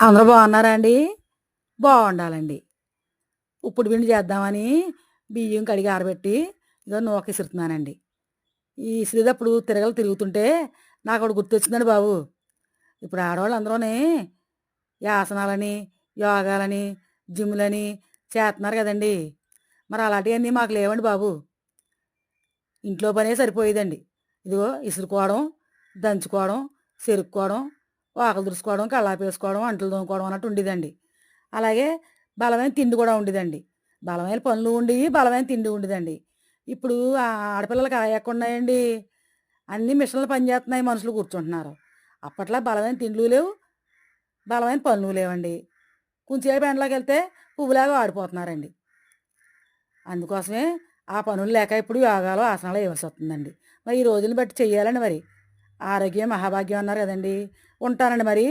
అందరూ బాగున్నారా అండి బాగుండాలండి. ఉప్పుడు పిండి చేద్దామని బియ్యం కడిగి ఆరబెట్టి ఇదో నూక ఇసురుతున్నానండి. ఈ ఇసిరేటప్పుడు తిరగలు తిరుగుతుంటే నాకు ఒకటి గుర్తొచ్చిందండి బాబు. ఇప్పుడు ఆడవాళ్ళు అందరూనే యాసనాలని ఆసనాలని యోగాలని జిమ్లని చేస్తున్నారు కదండి. మరి అలాంటివన్నీ మాకు లేవండి బాబు. ఇంట్లో పనే సరిపోయేదండి. ఇదిగో ఇసురుకోవడం దంచుకోవడం చెరుక్కోవడం ఆకలి తుడుచుకోవడం కళ్ళాపి వేసుకోవడం అంట్లు తోముకోవడం అన్నట్టు ఉండేదండి. అలాగే బలమైన తిండి కూడా ఉండేదండి. బలమైన పనులు ఉండి బలమైన తిండి ఉండేదండి. ఇప్పుడు ఆ ఆడపిల్లలకి ఎక్కడ ఉన్నాయండి అన్ని మిషన్లు పనిచేస్తున్నాయి మనుషులు కూర్చుంటున్నారు. అప్పట్లో బలమైన తిండ్లు లేవు బలమైన పనులు లేవండి. కొంచెంసేపు ఎండలోకి వెళ్తే పువ్వులాగా ఆడిపోతున్నారండి. అందుకోసమే ఆ పనులు లేక ఇప్పుడు యోగాలు ఆసనాలు వేయవలసి వస్తుందండి. మరి ఈ రోజులను బట్టి చెయ్యాలండి మరి. ఆరోగ్యం మహాభాగ్యం అన్నారు కదండి. ఉంటానండి మరి.